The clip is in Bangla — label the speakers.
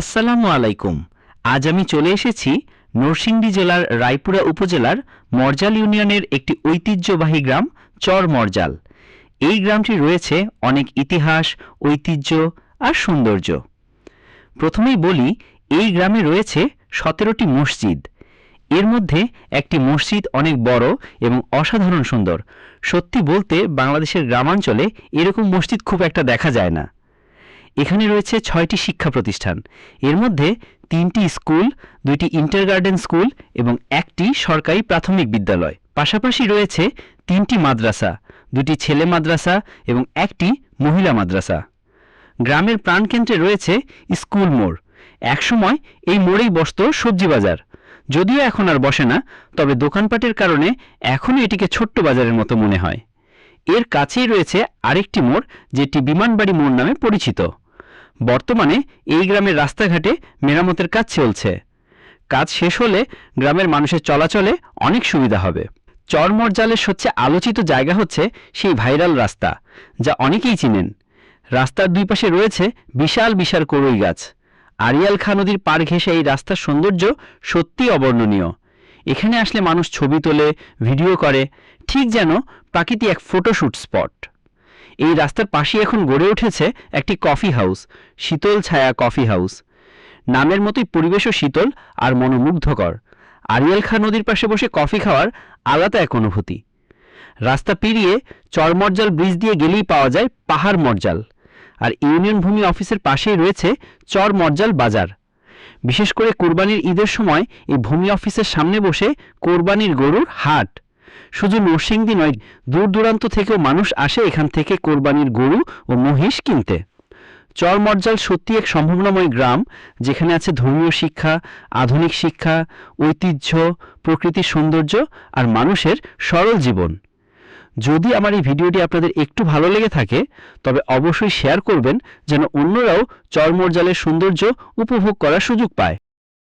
Speaker 1: আসসালামু আলাইকুম। আজ আমি চলে এসেছি নরসিংদী জেলার রায়পুরা উপজেলার মরজাল ইউনিয়নের একটি ঐতিহ্যবাহী গ্রাম, চর মরজাল। এই গ্রামটি রয়েছে অনেক ইতিহাস, ঐতিহ্য আর সৌন্দর্য। প্রথমেই বলি, এই গ্রামে রয়েছে সতেরোটি মসজিদ। এর মধ্যে একটি মসজিদ অনেক বড় এবং অসাধারণ সুন্দর। সত্যি বলতে বাংলাদেশের গ্রামাঞ্চলে এরকম মসজিদ খুব একটা দেখা যায় না। এখানে রয়েছে ছয়টি শিক্ষা প্রতিষ্ঠান। এর মধ্যে তিনটি স্কুল, দুইটি ইন্টারগার্ডেন স্কুল এবং একটি সরকারি প্রাথমিক বিদ্যালয়। পাশাপাশি রয়েছে তিনটি মাদ্রাসা, দুটি ছেলে মাদ্রাসা এবং একটি মহিলা মাদ্রাসা। গ্রামের প্রাণকেন্দ্রে রয়েছে স্কুল মোড়। একসময় এই মোড়েই বসত সবজি বাজার। যদিও এখন আর বসে না, তবে দোকানপাটের কারণে এখনও এটিকে ছোট্ট বাজারের মতো মনে হয়। এর কাছেই রয়েছে আরেকটি মোড়, যেটি বিমানবাড়ি মোড় নামে পরিচিত। বর্তমানে এই গ্রামের রাস্তাঘাটে মেরামতের কাজ চলছে। কাজ শেষ হলে গ্রামের মানুষের চলাচলে অনেক সুবিধা হবে। চরমরজালের সবচেয়ে আলোচিত জায়গা হচ্ছে সেই ভাইরাল রাস্তা, যা অনেকেই চিনেন। রাস্তার দুই পাশে রয়েছে বিশাল বিশাল করই গাছ। আরিয়াল খা নদীর পার ঘেঁষে এই রাস্তার সৌন্দর্য সত্যিই অবর্ণনীয়। এখানে আসলে মানুষ ছবি তোলে, ভিডিও করে, ঠিক যেন প্রাকৃতিক এক ফটোশ্যুট স্পট। এই রাস্তার পাশে এখন গড়ে উঠেছে একটি কফি হাউস, শীতল ছায়া কফি হাউস। নামের মতোই পরিবেশও শীতল আর মনোমুগ্ধকর। আরিয়াল খা নদীর পাশে বসে কফি খাওয়ার আলাদা এক অনুভূতি। রাস্তা পেরিয়ে চরমরজাল ব্রিজ দিয়ে গেলেই পাওয়া যায় পাহাড় মরজাল। আর ইউনিয়ন ভূমি অফিসের পাশেই রয়েছে চর মরজাল বাজার। বিশেষ করে কোরবানির ঈদের সময় এই ভূমি অফিসের সামনে বসে কোরবানির গরুর হাট। শুধু নরসিংদী নয় দূর দূরান্ত থেকেও মানুষ আসে এখান থেকে কোরবানির গরু ও মহিষ কিনতে। চরমরজাল সত্যি এক সম্ভাবনাময় গ্রাম, যেখানে আছে ধর্মীয় শিক্ষা, আধুনিক শিক্ষা, ঐতিহ্য, প্রকৃতির সৌন্দর্য আর মানুষের সরল জীবন। যদি আমার এই ভিডিওটি আপনাদের একটু ভালো লেগে থাকে, তবে অবশ্যই শেয়ার করবেন যেন অন্যরাও চরমরজালের সৌন্দর্য উপভোগ করার সুযোগ পায়।